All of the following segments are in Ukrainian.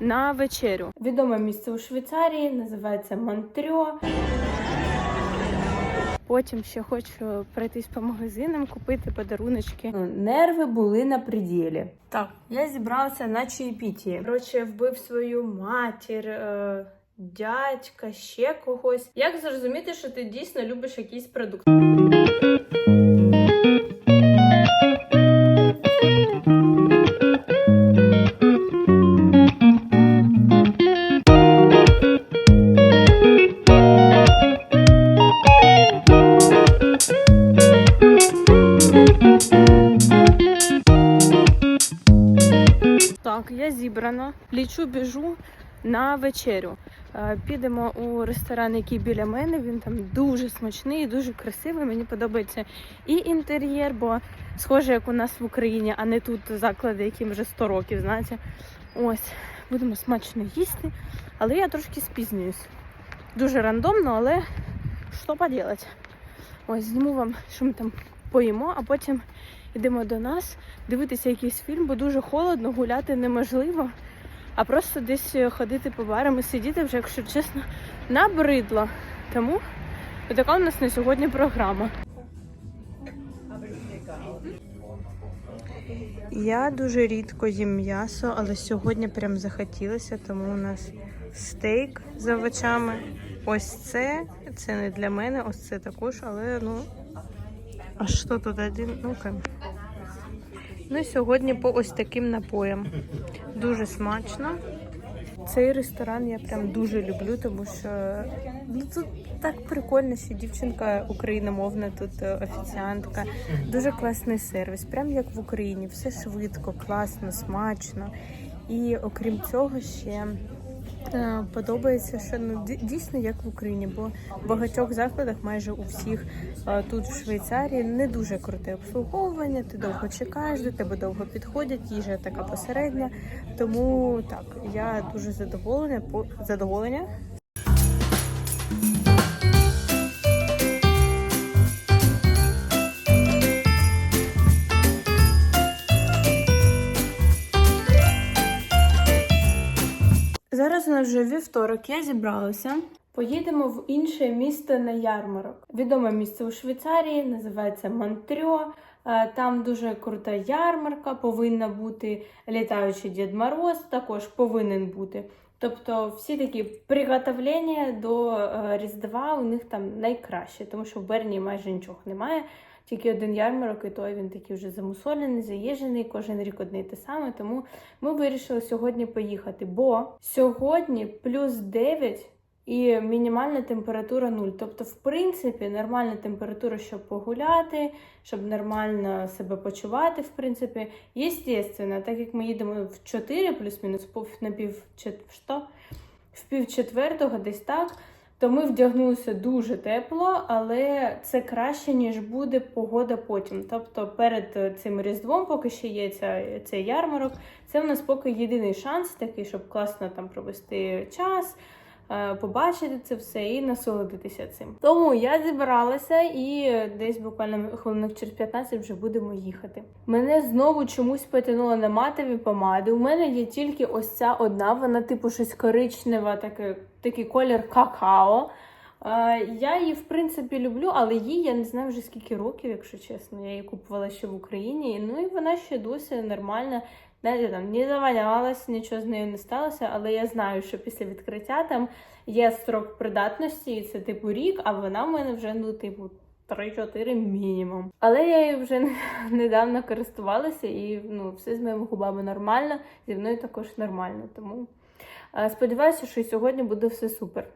на вечерю. Відоме місце у Швейцарії, називається Монтрьо. Потім ще хочу пройтись по магазинам, купити подаруночки. Нерви були на пределі. Так, я зібралася на чаєпіті. Коротше, вбив свою матір, е, дядька, ще когось. Як зрозуміти, що ти дійсно любиш якийсь продукт? На вечерю. Е, Підемо у ресторан, який біля мене. Він там дуже смачний, дуже красивий. Мені подобається і інтер'єр, бо схоже, як у нас в Україні, а не тут заклади, яким вже 100 років, знаєте. Ось, будемо смачно їсти, але я трошки спізнююсь. Дуже рандомно, але що поділати? Ось, зніму вам, що ми там поїмо, а потім йдемо до нас дивитися якийсь фільм, бо дуже холодно, гуляти неможливо. А просто десь е, ходити по барам і сидіти вже, якщо чесно, набридло. Тому така у нас на сьогодні програма. Я дуже рідко їм м'ясо, але сьогодні прям захотілося, тому у нас стейк з овочами. Ось це, це не для мене, ось це також, але ну. А що тут один? Ну-ка. Ну і сьогодні по ось таким напоям. Дуже смачно. Цей ресторан я прям дуже люблю, тому що ну, тут так прикольно, що дівчинка україномовна, тут е, офіціантка. Дуже класний сервіс, прям як в Україні. Все швидко, класно, смачно. І окрім цього, ще подобається, що ну дійсно як в Україні, бо в багатьох закладах, майже у всіх е, тут в Швейцарії, не дуже круте обслуговування. Ти довго чекаєш, до тебе довго підходять, їжа така посередня. Тому так, я дуже задоволена задоволення. Нас вже вівторок, я зібралася. Поїдемо в інше місто на ярмарок. Відоме місце у Швейцарії, називається Монтрьо. Е, Там дуже крута ярмарка, повинна бути літаючий Дід Мороз, також повинен бути. Тобто всі такі приготовлення до е, Різдва у них там найкраще, тому що в Берні майже нічого немає. Тільки один ярмарок, і той він такий вже замусолений, заїжджений, кожен рік одне й те саме. Тому ми вирішили сьогодні поїхати. Бо сьогодні плюс 9 і мінімальна температура 0. Тобто, в принципі, нормальна температура, щоб погуляти, щоб нормально себе почувати, в принципі. Єстественно, так як ми їдемо в 4 плюс-мінус, на пів що? в пів четвертого, десь так. То ми вдягнулися дуже тепло, але це краще, ніж буде погода потім. Тобто перед е, цим різдвом, поки ще є ця, цей ярмарок, це в нас поки єдиний шанс такий, щоб класно там провести час, побачити це все і насолодитися цим. Тому я зібралася і десь буквально хвилинок через 15 вже будемо їхати. Мене знову чомусь потягнуло на матові помади. У мене є тільки ось ця одна, вона типу щось коричнева, таке, такий колір какао. Е, Я її в принципі люблю, але їй я не знаю вже скільки років, якщо чесно. Я її купувала ще в Україні. Ну і вона ще досі нормальна. Знаєте, там не завалялась, нічого з нею не сталося, але я знаю, що після відкриття там є строк придатності, і це типу рік, а вона в мене вже ну, типу. 3-4 мінімум. Але я її вже недавно користувалася і ну, все з моїми губами нормально, зі мною також нормально. Тому е, сподіваюся, що сьогодні буде все супер.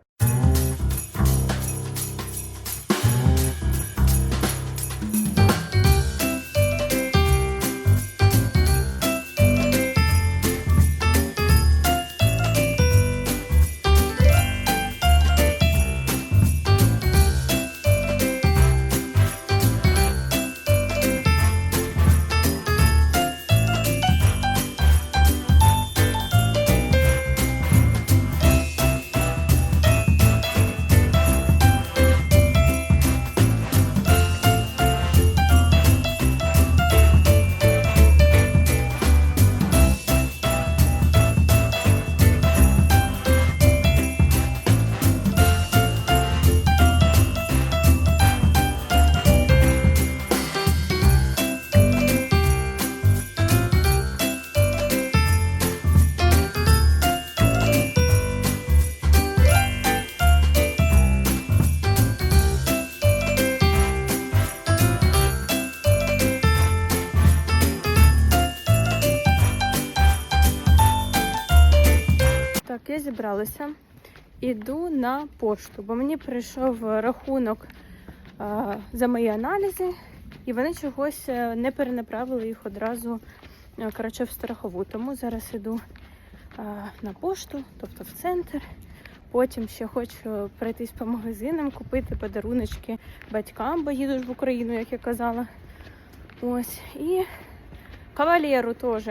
Так. Іду на пошту, бо мені прийшов рахунок а, за мої аналізи, і вони чогось е, не перенаправили їх одразу е, коротше, в страхову. Тому зараз іду а, на пошту, тобто в центр. Потім ще хочу пройтись по магазинам, купити подаруночки батькам, бо їду ж в Україну, як я казала. Ось. І кавалеру теж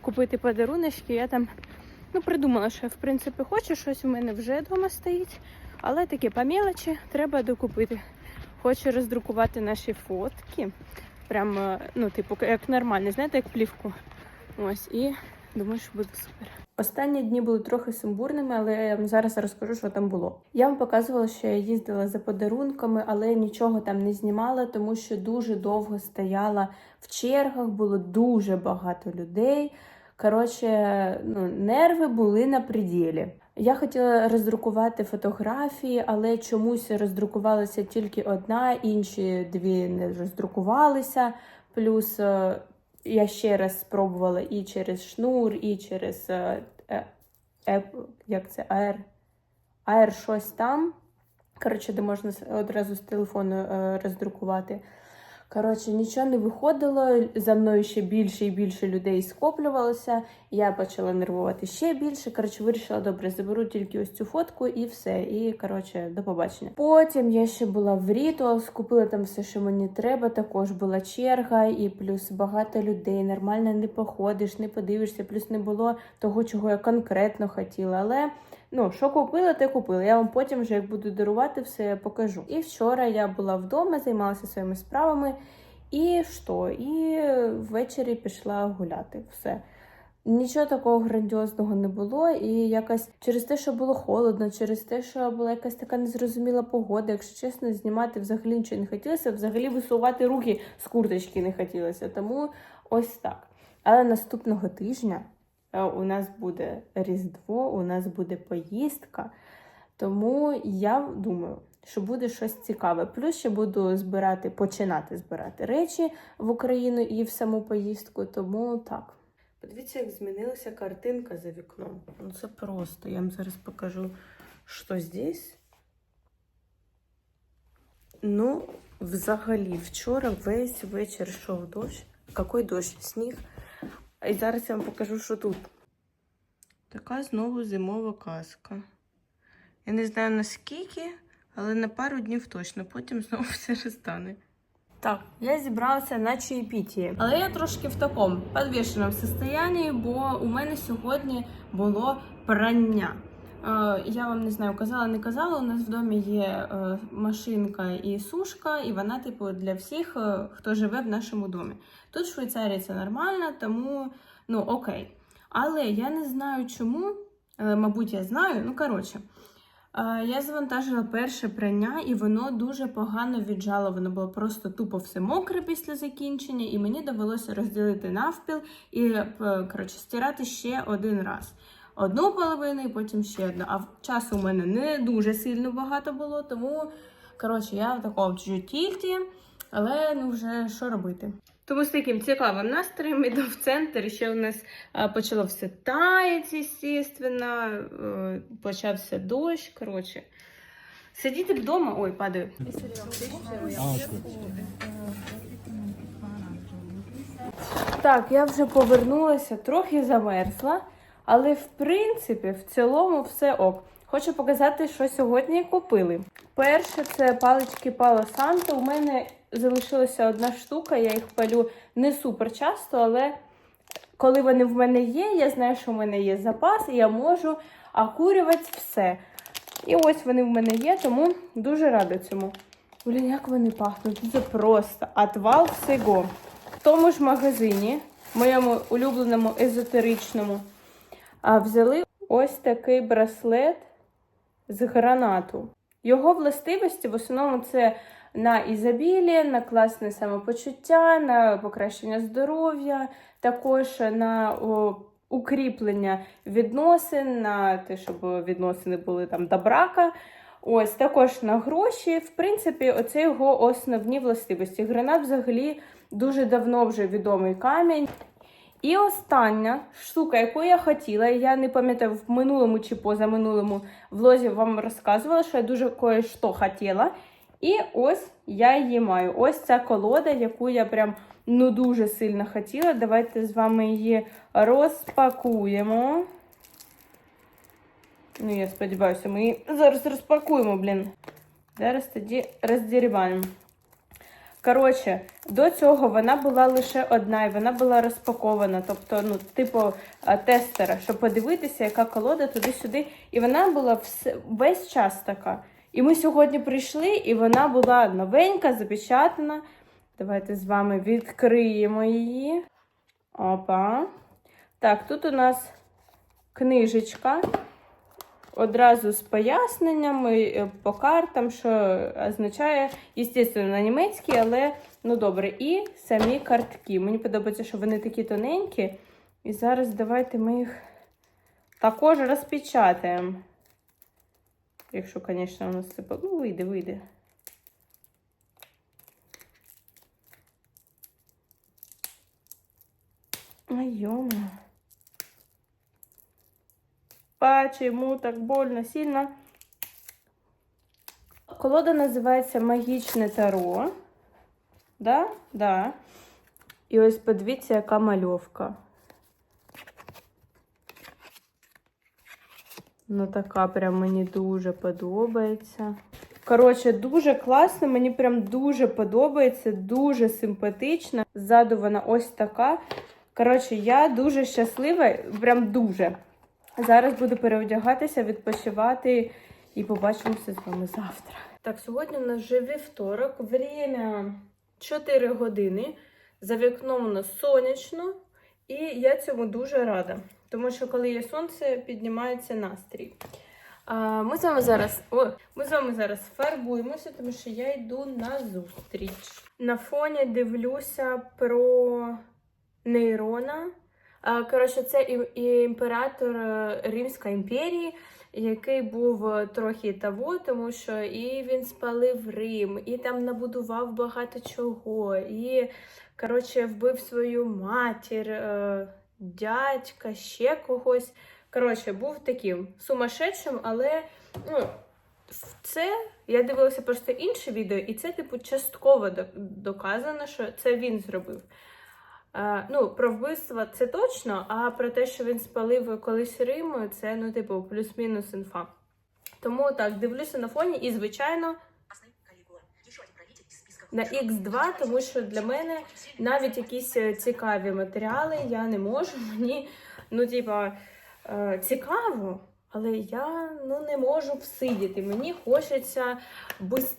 купити подаруночки. Я там ну, придумала, що я в принципі хочу, щось у мене вже вдома стоїть. Але таке по мелочі треба докупити. Хочу роздрукувати наші фотки. Прям, е, ну, типу, як нормально, знаєте, як плівку. Ось, і думаю, що буде супер. Останні дні були трохи сумбурними, але я вам зараз розкажу, що там було. Я вам показувала, що я їздила за подарунками, але нічого там не знімала, тому що дуже довго стояла в чергах, було дуже багато людей. Коротше, ну, нерви були на пределі. Я хотіла роздрукувати фотографії, але чомусь роздрукувалася тільки одна, інші дві не роздрукувалися. Плюс е, я ще раз спробувала і через шнур, і через е, е, е, як це, AR, AR щось там. Коротше, де можна одразу з телефону е, роздрукувати. Коротше, нічого не виходило. За мною ще більше і більше людей скоплювалося. Я почала нервувати ще більше. Коротше, вирішила, добре, заберу тільки ось цю фотку і все. І коротше, до побачення. Потім я ще була в Rituals, купила там все, що мені треба. Також була черга, і плюс багато людей. Нормально не походиш, не подивишся. Плюс не було того, чого я конкретно хотіла. Але ну, що купила, те купила. Я вам потім, вже як буду дарувати, все покажу. І вчора я була вдома, займалася своїми справами. І що? І ввечері пішла гуляти. Все. Нічого такого грандіозного не було, і якось через те, що було холодно, через те, що була якась така незрозуміла погода, якщо чесно, знімати взагалі нічого не хотілося, взагалі висувати руки з курточки не хотілося. Тому ось так. Але наступного тижня у нас буде Різдво, у нас буде поїздка. Тому я думаю, що буде щось цікаве. Плюс ще буду збирати, починати збирати речі в Україну і в саму поїздку. Тому так. Подивіться, як змінилася картинка за вікном. Ну це просто. Я вам зараз покажу, що здесь. Ну, взагалі, вчора весь вечір йшов дощ. Який дощ? Сніг. І зараз я вам покажу, що тут. Така знову зимова казка. Я не знаю наскільки, але на пару днів точно, потім знову все розтане. Так, я зібралася на чаєпіті. Але я трошки в такому підвішеному стані, бо у мене сьогодні було прання. Е, я вам не знаю, казала, не казала. У нас в домі є е, машинка і сушка, і вона, типу, для всіх, е, хто живе в нашому домі. Тут в Швейцарії це нормально, тому ну окей. Але я не знаю чому. Мабуть, я знаю. Ну, коротше. Я завантажила перше прання, і воно дуже погано віджало. Воно було просто тупо все мокре після закінчення, і мені довелося розділити навпіл і коротше, стирати ще один раз. Одну половину і потім ще одну. А часу у мене не дуже сильно багато було, тому коротше, я в такому тільті, але ну вже що робити. Тому з таким цікавим настроєм іду в центр. Ще у нас почало все таять, звісно, е, почався дощ. Коротше, сидіти вдома. Ой, падаю. Так, я вже повернулася, трохи замерзла, але в принципі, в цілому все ок. Хочу показати, що сьогодні купили. Перше, це палички Пало Санто. У мене залишилася одна штука, я їх палю не супер часто, але коли вони в мене є, я знаю, що в мене є запас, і я можу окурювати все. І ось вони в мене є, тому дуже рада цьому. Блін, як вони пахнуть, це просто отвал всього. В тому ж магазині, моєму улюбленому езотеричному, а, взяли ось такий браслет з гранату. Його властивості в основному це на ізобілі, на класне самопочуття, на покращення здоров'я, також на о, укріплення відносин, на те, щоб відносини були там до брака. Ось також на гроші. В принципі, оце його основні властивості. Гранат взагалі дуже давно вже відомий камінь. І остання штука, яку я хотіла, я не пам'ятаю в минулому чи позаминулому влозі вам розказувала, що я дуже кое-що хотіла. І ось я її маю. Ось ця колода, яку я прям ну дуже сильно хотіла. Давайте з вами її розпакуємо. Ну, я сподіваюся, ми її зараз розпакуємо, блін. Зараз тоді роздірібаємо. Коротше, до цього вона була лише одна, і вона була розпакована, тобто, ну, типу е, тестера, щоб подивитися, яка колода туди-сюди. І вона була все, весь час така. І ми сьогодні прийшли, і вона була новенька, запечатана. Давайте з вами відкриємо її. Опа. Так, тут у нас книжечка. Одразу з поясненнями е, по картам, що означає, звісно, на німецькій, але ну добре. І самі картки. Мені подобається, що вони такі тоненькі. І зараз давайте ми їх також розпечатаємо. Якщо, звісно, у нас це ну, вийде, вийде. Ай, йома. Почему так больно, сильно? Колода називається Магічне Таро. Да? Да. І ось подивіться, яка мальовка. Ну, така прям мені дуже подобається. Коротше, дуже класно, мені прям дуже подобається, дуже симпатична. Ззаду вона ось така. Коротше, я дуже щаслива, прям дуже. Зараз буду переодягатися, відпочивати і побачимося з вами завтра. Так, сьогодні у нас вже вівторок, время 4 години. За вікном у нас сонячно, і я цьому дуже рада. Тому що коли є сонце, піднімається настрій. А, ми з вами зараз о, ми з вами зараз фарбуємося, тому що я йду на зустріч. На фоні дивлюся про нейрона. А, Коротше, це імператор е, Римської імперії, який був е, трохи того, тому що і він спалив Рим, і там набудував багато чого, і коротше, вбив свою матір, е, дядька, ще когось. Коротше, був таким сумасшедшим, але ну, це я дивилася просто інше відео, і це, типу, частково доказано, що це він зробив. Е, ну, про вбивство це точно, а про те, що він спалив колись Рим, це, ну, типу, плюс-мінус інфа. Тому так, дивлюся на фоні і, звичайно, на X2, тому що для мене навіть якісь е, цікаві матеріали я не можу. Мені, ну, типа, е, цікаво, але я ну, не можу всидіти. Мені хочеться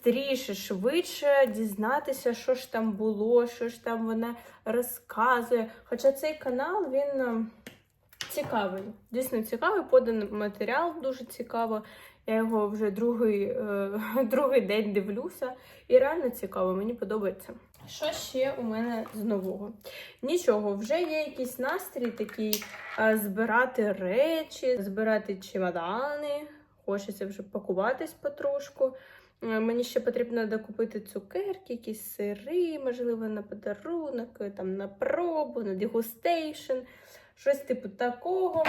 швидше, швидше дізнатися, що ж там було, що ж там вона розказує. Хоча цей канал він е, цікавий, дійсно цікавий, поданий матеріал дуже цікаво. Я його вже другий, е, другий день дивлюся, і реально цікаво, мені подобається. Що ще у мене з нового? Нічого, вже є якийсь настрій такий збирати речі, збирати чемодани. Хочеться вже пакуватись потрошку. Мені ще потрібно докупити цукерки, якісь сири, можливо, на подарунок, там на пробу, на дегустейшн, щось типу такого.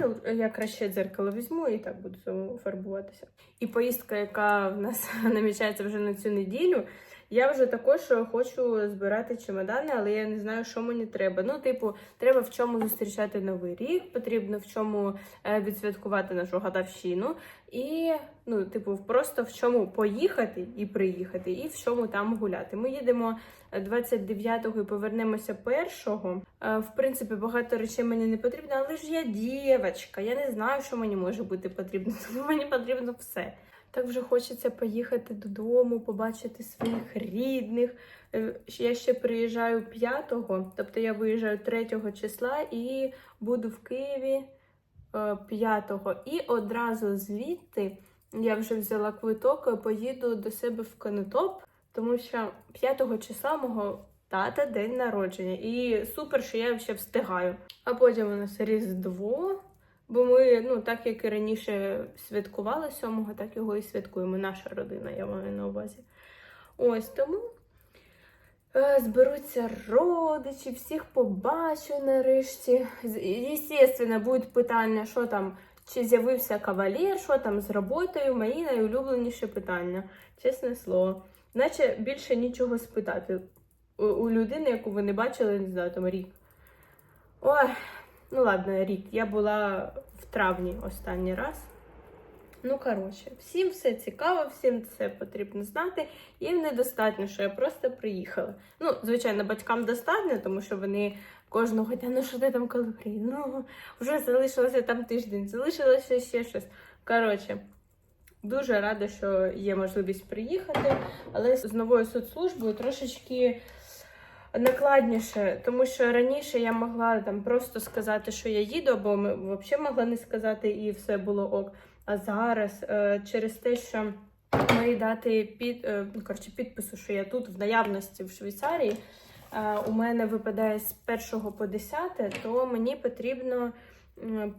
Ну, Я краще дзеркало візьму і так буду фарбуватися. І поїздка, яка в нас намічається вже на цю неділю. Я вже також хочу збирати чемодани, але я не знаю, що мені треба. Ну, типу, треба в чому зустрічати новий рік, потрібно в чому е, відсвяткувати нашу гадавщину. І, ну, типу, просто в чому поїхати і приїхати, і в чому там гуляти. Ми їдемо 29-го і повернемося 1-го. Е, В принципі, багато речей мені не потрібно, але ж я дівчинка, я не знаю, що мені може бути потрібно, тому мені потрібно все. Так вже хочеться поїхати додому, побачити своїх рідних. Е, Я ще приїжджаю 5-го, тобто я виїжджаю 3-го числа і буду в Києві 5-го. І одразу звідти я вже взяла квиток, е, поїду до себе в Конотоп, тому що 5-го числа мого тата день народження. І супер, що я ще встигаю. А потім у нас Різдво. Бо ми, ну, так як і раніше святкували 7-го, так його і святкуємо. Наша родина, я маю на увазі. Ось тому Е, Зберуться родичі, всіх побачу нарешті. Звісно, будуть питання, що там, чи з'явився кавалер, що там з роботою, мої найулюбленіші питання. Чесне слово. Наче більше нічого спитати у, у людини, яку ви не бачили, не знаю, там рік. Ой, ну ладно, рік. Я була в травні останній раз. Ну, коротше, всім все цікаво, всім це потрібно знати. Їм недостатньо, що я просто приїхала. Ну, звичайно, батькам достатньо, тому що вони кожного дня, ну що ти там коли? Ну, вже залишилося там тиждень, залишилося ще щось. Коротше, дуже рада, що є можливість приїхати, але з новою соцслужбою трошечки накладніше, тому що раніше я могла там просто сказати, що я їду, або взагалі могла не сказати, і все було ок. А зараз е, через те, що мої дати під, е, ну, коротше, підпису, що я тут в наявності в Швейцарії, е, у мене випадає з 1 по 10, то мені потрібно м,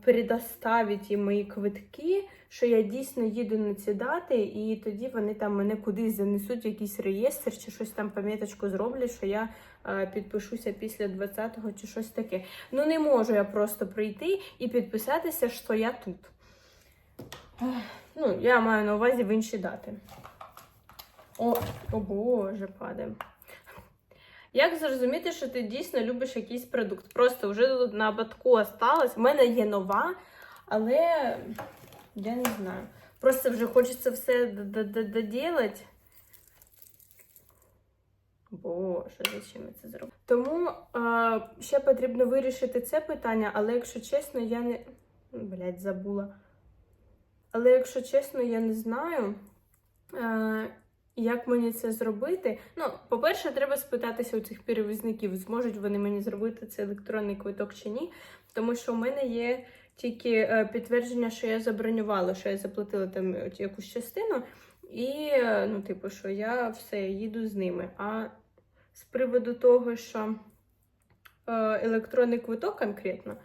їм мої квитки, що я дійсно їду на ці дати, і тоді вони там мене кудись занесуть, в якийсь реєстр чи щось там пам'яточку зроблять, що я е, підпишуся після 20-го чи щось таке. Ну не можу я просто прийти і підписатися, що я тут. Ну, я маю на увазі в інші дати. О, о Боже, падає. Як зрозуміти, що ти дійсно любиш якийсь продукт? Просто вже тут на батку осталось. У мене є нова, але я не знаю. Просто вже хочеться все доділати. Боже, зачем я це зробила? Тому е, ще потрібно вирішити це питання, але якщо чесно, я не. Блять, забула. Але якщо чесно, я не знаю, е, як мені це зробити. Ну, по-перше, треба спитатися у цих перевізників, зможуть вони мені зробити цей електронний квиток чи ні. Тому що у мене є тільки е, підтвердження, що я забронювала, що я заплатила там якусь частину, і, е, ну, типу, що я все їду з ними. А з приводу того, що е, електронний квиток конкретно,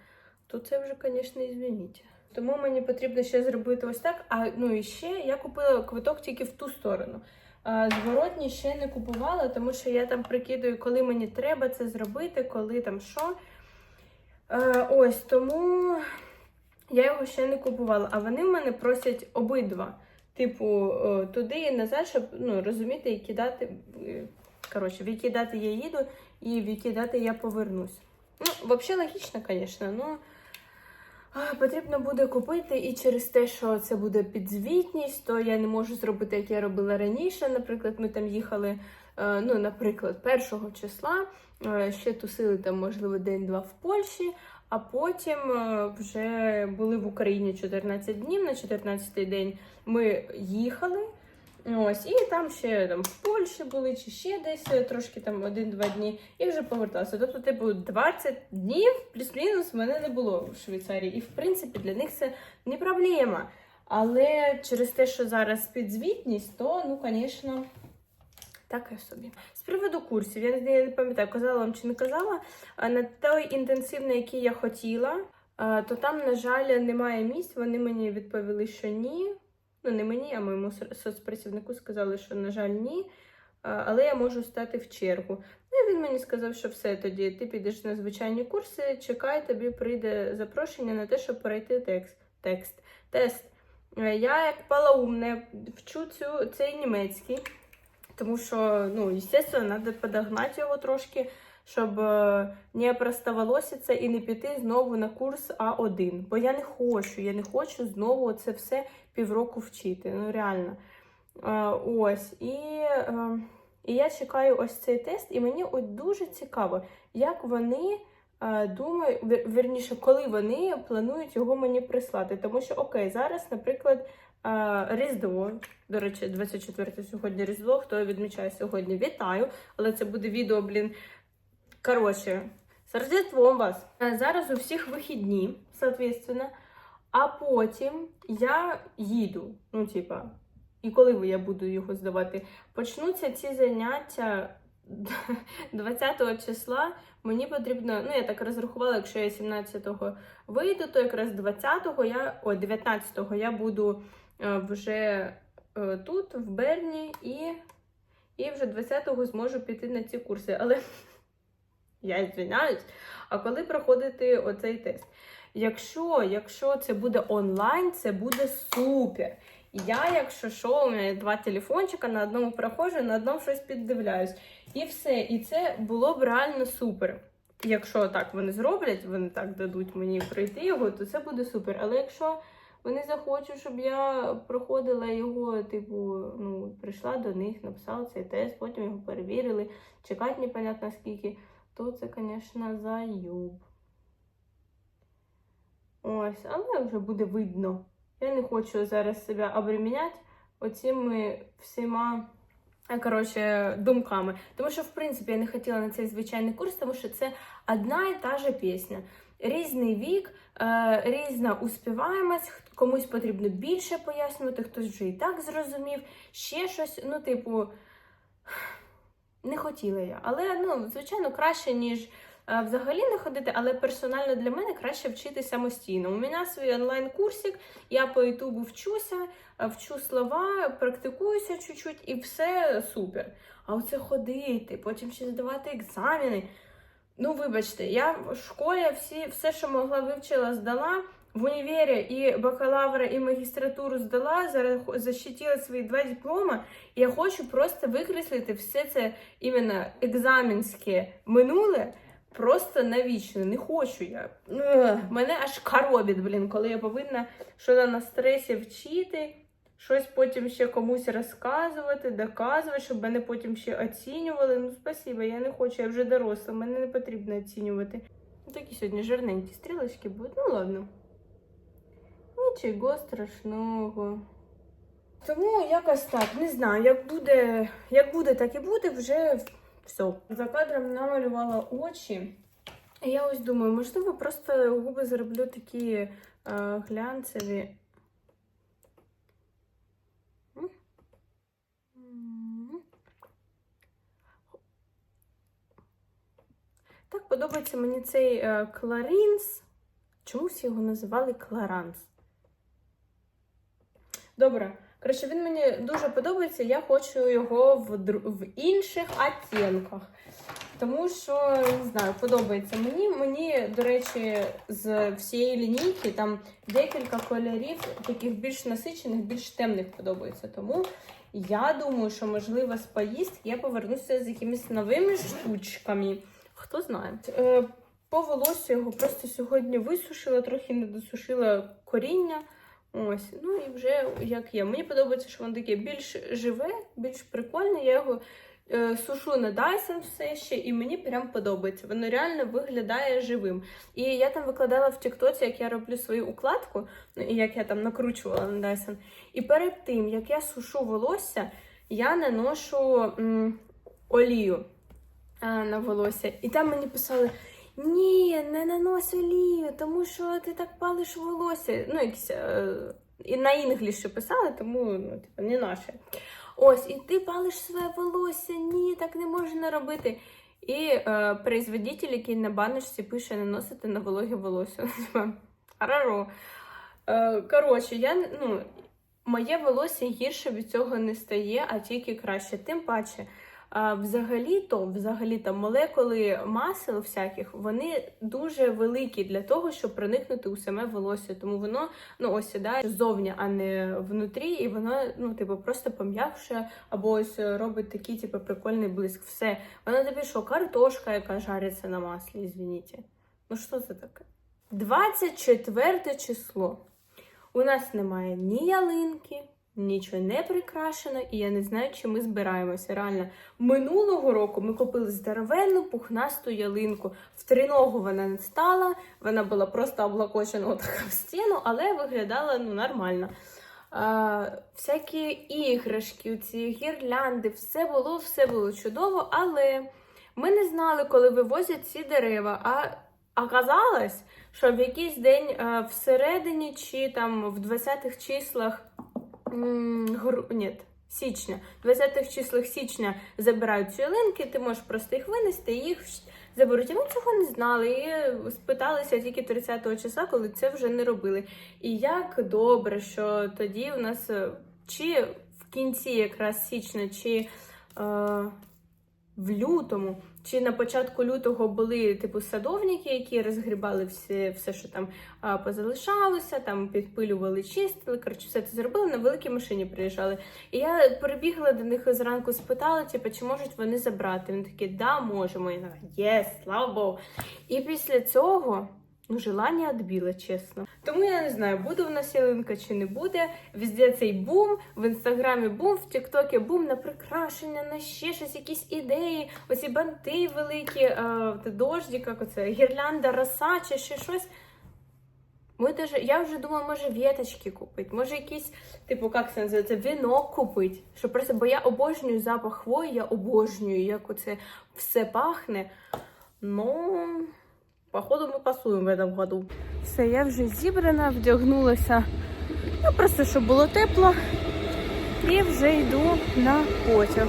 то це вже, звісно, извиніть. Тому мені потрібно ще зробити ось так. А ну і ще я купила квиток тільки в ту сторону. Зворотні ще не купувала, тому що я там прикидую, коли мені треба це зробити, коли там що. Ось тому я його ще не купувала. А вони в мене просять обидва. Типу, туди і назад, щоб ну, розуміти, які дати. е, Коротше, в які дати я їду і в які дати я повернусь. Ну, взагалі логічно, звісно, але. А, Потрібно буде купити, і через те, що це буде підзвітність, то я не можу зробити, як я робила раніше. Наприклад, ми там їхали, е, ну, наприклад, першого числа, е, ще тусили там, можливо, день-два в Польщі, а потім е, вже були в Україні 14 днів. На 14-й день ми їхали. Ось, і там ще там в Польщі були, чи ще десь е, трошки там один-два дні, і вже поверталися. Тобто, типу, 20 днів плюс-мінус в мене не було в Швейцарії. І в принципі для них це не проблема. Але через те, що зараз підзвітність, то ну, звісно. Таке собі. З приводу курсів, я не, пам'ятаю, казала вам чи не казала. На той інтенсивний, який я хотіла, то там, на жаль, немає місць. Вони мені відповіли, що ні. Ну, не мені, а моєму соцпрацівнику сказали, що, на жаль, ні. Але я можу стати в чергу. Ну і він мені сказав, що все тоді ти підеш на звичайні курси, чекай, тобі прийде запрошення на те, щоб перейти текст, текст, тест. Е, Я, як палаумне, вчу цю, цей німецький, тому що, ну, звісно, треба подогнати його трошки, щоб е, не опростоволоситися і не піти знову на курс А1. Бо я не хочу, я не хочу знову це все півроку вчити. Ну, реально. Е, Ось. І, е, і я чекаю ось цей тест, і мені от дуже цікаво, як вони думають, вірніше, коли вони планують його мені прислати. Тому що, окей, зараз, наприклад, Різдво, до речі, 24 сьогодні Різдво, хто відмічає сьогодні, вітаю, але це буде відео, блін. Коротше, з Рождеством вас. Е, Зараз у всіх вихідні, соответственно. А потім я їду. Ну, типа, і коли я буду його здавати? Почнуться ці заняття 20 числа. Мені потрібно, ну я так розрахувала, якщо я 17-го вийду, то якраз 20-го я, ой, 19-го я буду е, вже е, тут, в Берні, і, і вже 20-го зможу піти на ці курси. Але я звиняюсь, а коли проходити оцей тест? Якщо, якщо це онлайн, онлайн, це буде супер. Я, якщо що, у мене два телефончика, на одному проходжу, на одному щось піддивляюсь. І все. І це було б реально супер. Якщо так вони зроблять, вони так дадуть мені пройти його, то це буде супер. Але якщо вони захочуть, щоб я проходила його, типу, ну, прийшла до них, написала цей тест, потім його перевірили, чекати непонятно скільки, то це, звісно, заюб. Ось, але вже буде видно. Я не хочу зараз себе обреміняти оціми всіма. е, Коротше, думками. Тому що, в принципі, я не хотіла на цей звичайний курс, тому що це одна і та же пісня. Різний вік, е, різна успіваємость, комусь потрібно більше пояснювати, хтось вже і так зрозумів. Ще щось, ну, типу, не хотіла я. Але, ну, звичайно, краще, ніж е, взагалі не ходити, але персонально для мене краще вчити самостійно. У мене свій онлайн-курсик, я по Ютубу вчуся, е, вчу слова, практикуюся чуть-чуть і все супер. А оце ходити, потім ще здавати екзамени. Ну, вибачте, я в школі всі, все, що могла вивчила, здала. В універі і бакалавра, і магістратуру здала, зараз защитила свої два диплома, і я хочу просто викреслити все це іменно екзаменське минуле просто навічно. Не хочу я. Мене аж коробить, блін, коли я повинна щось на стресі вчити, щось потім ще комусь розказувати, доказувати, щоб мене потім ще оцінювали. Ну, спасибо, я не хочу, я вже доросла, мене не потрібно оцінювати. Ну, Такі сьогодні жирненькі стрілочки будуть, ну ладно. Нічого страшного. Тому якось так, не знаю, як буде, як буде, так і буде, вже все. За кадром намалювала очі. І я ось думаю, можливо, просто губи зроблю такі е, глянцеві. Так подобається мені цей е, Кларінс. Чомусь його називали Кларанс. Добре. Коротше, він мені дуже подобається, я хочу його в, в інших оттінках. Тому що, не знаю, подобається мені. Мені, до речі, з всієї лінійки там декілька кольорів, таких більш насичених, більш темних подобається. Тому я думаю, що, можливо, з поїздки я повернуся з якимись новими штучками. Хто знає. Е, По волосю його просто сьогодні висушила, трохи не досушила коріння. Ось, ну і вже як є. Мені подобається, що воно таке більш живе, більш прикольне. Я його е, сушу на Dyson все ще, і мені прям подобається. Воно реально виглядає живим. І я там викладала в Тіктоці, як я роблю свою укладку, ну, і як я там накручувала на Dyson. І перед тим, як я сушу волосся, я наношу м, олію а, на волосся. І там мені писали. Ні, не нанось олію, тому що ти так палиш волосся. Ну, якісь е, і на інгліші писали, тому ну, типу, не наше. Ось, і ти палиш своє волосся, ні, так не можна робити. І е, производитель, який на баночці пише наносити на вологе волосся. Типа, Е, коротше, я ну, моє волосся гірше від цього не стає, а тільки краще. Тим паче. Взагалі-то, взагалі-то молекули масел всяких, вони дуже великі для того, щоб проникнути у саме волосся. Тому воно ну ось ззовні, а не внутрі, і воно ну типу просто пом'якшує або ось робить такий, типу, прикольний блиск. Все, воно тобі що, картошка, яка жариться на маслі, извините. Ну що це таке? 24 число. У нас немає ні ялинки, нічого не прикрашено, і я не знаю, чи ми збираємося. Реально, минулого року ми купили здоровенну пухнасту ялинку. В триногу вона не стала, вона була просто облокочена така в стіну, але виглядала ну, нормально. А, всякі іграшки, ці гірлянди, все було, все було чудово, але ми не знали, коли вивозять ці дерева. А оказалось, що в якийсь день е, всередині чи там в 20-х числах. Ні, січня, в 20-х числах січня забирають ці ялинки, ти можеш просто їх винести їх заберуть. І ми цього не знали. І спиталися тільки 30-го числа, коли це вже не робили. І як добре, що тоді у нас е, чи в кінці якраз січня, чи в лютому чи на початку лютого були типу садовники, які розгрібали все, все що там а, позалишалося, там підпилювали, чистили. Коротше, все це зробили на великій машині. Приїжджали. І я перебігла до них зранку, спитала, типу, чи можуть вони забрати. Вони такі, да, можемо. І я єс, слава Богу. І після цього. Ну, желання відбіло, чесно. Тому я не знаю, буде в нас ялинка чи не буде. Везде цей бум, в інстаграмі бум, в Тіктокі бум на прикрашення, на ще щось, якісь ідеї, оці банти великі, а, те дожді, як оце, гірлянда, роса чи ще щось. Ми даже, я вже думаю, може віточки купити, може якийсь, типу, як це називається, вінок купити. Що просто, бо я обожнюю запах хвої, я обожнюю, як оце все пахне. Ну, походу, ми пасуємо в этом году. Все, я вже зібрана, вдягнулася. Ну, просто щоб було тепло. І вже йду на потяг.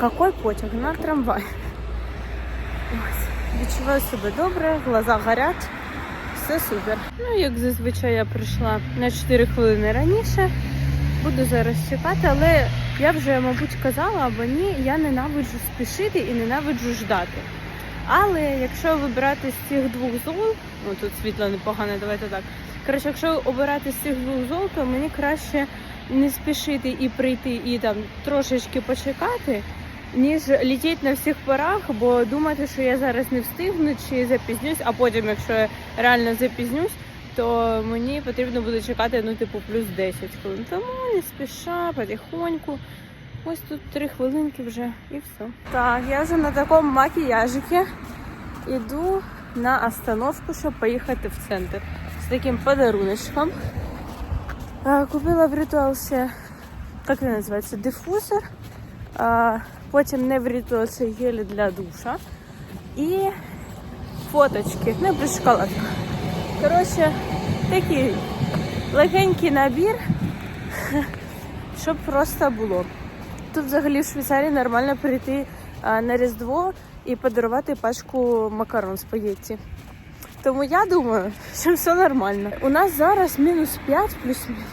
Какой потяг? На трамвай. Ось. Відчуваю себе добре, глаза горять. Все супер. Ну, як зазвичай я прийшла на 4 хвилини раніше. Буду зараз чекати, але я вже, мабуть, казала або ні, я ненавиджу спішити і ненавиджу ждати. Але якщо вибирати з цих двох зол, ну тут світло непогане, давайте так. Коротше, якщо обирати з цих двох зол, то мені краще не спішити і прийти і там трошечки почекати, ніж літіти на всіх парах, бо думати, що я зараз не встигну чи запізнюсь, а потім, якщо я реально запізнюсь, то мені потрібно буде чекати ну, типу, плюс 10 хвилин. Тому не спіша, потихоньку. Ось тут три хвилинки вже і все. Так, я вже на такому макіяжикі іду на остановку, щоб поїхати в центр з таким подаруночком. Купила в ритуалсі, як він називається, дифузор. Потім не в ритуалсі гелі для душа. І фоточки, ну плюс шоколадка. Коротше, такий легенький набір, щоб просто було. Тут взагалі в Швейцарії нормально прийти на Різдво і подарувати пачку макарон спагетті. Тому я думаю, що все нормально. У нас зараз мінус 5 плюс-мінус.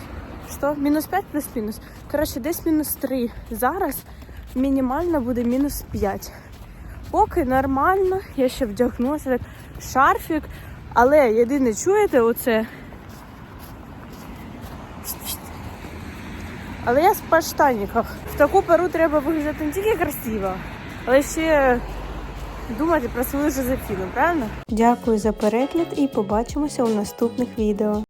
Що? Мінус 5 плюс-мінус. Коротше, десь мінус 3. Зараз мінімально буде мінус 5. Поки нормально, я ще вдягнулася так шарфік. Але єдине чуєте, оце. Але я в подштанниках. Таку пару треба виглядати не тільки красиво, але ще думати про свою Жозефіну, правильно? Дякую за перегляд і побачимося у наступних відео.